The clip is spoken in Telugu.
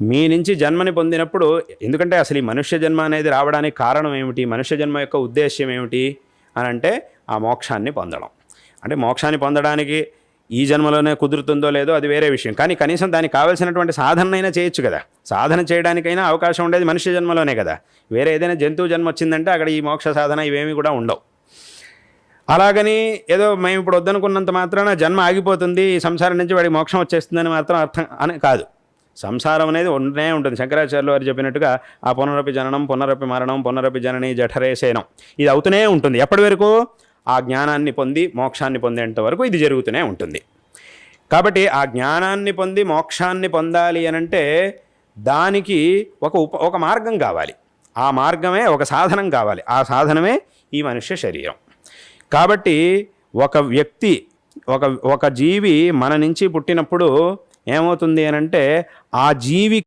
మీ నుంచి జన్మని పొందినప్పుడు ఎందుకంటే అసలు ఈ మనుష్య జన్మ అనేది రావడానికి కారణం ఏమిటి మనుష్య జన్మ యొక్క ఉద్దేశ్యం ఏమిటి అని అంటే ఆ మోక్షాన్ని పొందడం. అంటే మోక్షాన్ని పొందడానికి ఈ జన్మలోనే కుదురుతుందో లేదో అది వేరే విషయం. కానీ కనీసం దానికి కావాల్సినటువంటి సాధనైనా చేయొచ్చు కదా. సాధన చేయడానికైనా అవకాశం ఉండేది మనుష్య జన్మలోనే కదా. వేరే ఏదైనా జంతువు జన్మ వచ్చిందంటే అక్కడ ఈ మోక్ష సాధన ఇవేమీ కూడా ఉండవు. అలాగని ఏదో మేము ఇప్పుడు వద్దనుకున్నంత మాత్రాన జన్మ ఆగిపోతుంది ఈ సంసారం నుంచి వాడికి మోక్షం వచ్చేస్తుందని మాత్రం అర్థం అని కాదు. సంసారం అనేది ఉండనే ఉంటుంది. శంకరాచార్యులు వారు చెప్పినట్టుగా ఆ పునరపి జననం పునరపి మరణం పునరపి జనని జఠరేసేనం ఇది అవుతూనే ఉంటుంది. ఎప్పటి వరకు? ఆ జ్ఞానాన్ని పొంది మోక్షాన్ని పొందేంత వరకు ఇది జరుగుతూనే ఉంటుంది. కాబట్టి ఆ జ్ఞానాన్ని పొంది మోక్షాన్ని పొందాలి అనంటే దానికి ఒక ఉప ఒక మార్గం కావాలి. ఆ మార్గమే ఒక సాధనం కావాలి. ఆ సాధనమే ఈ మనుష్య శరీరం. కాబట్టి ఒక వ్యక్తి ఒక ఒక జీవి మన నుంచి పుట్టినప్పుడు ఏమవుతుంది అనంటే ఆ జీవి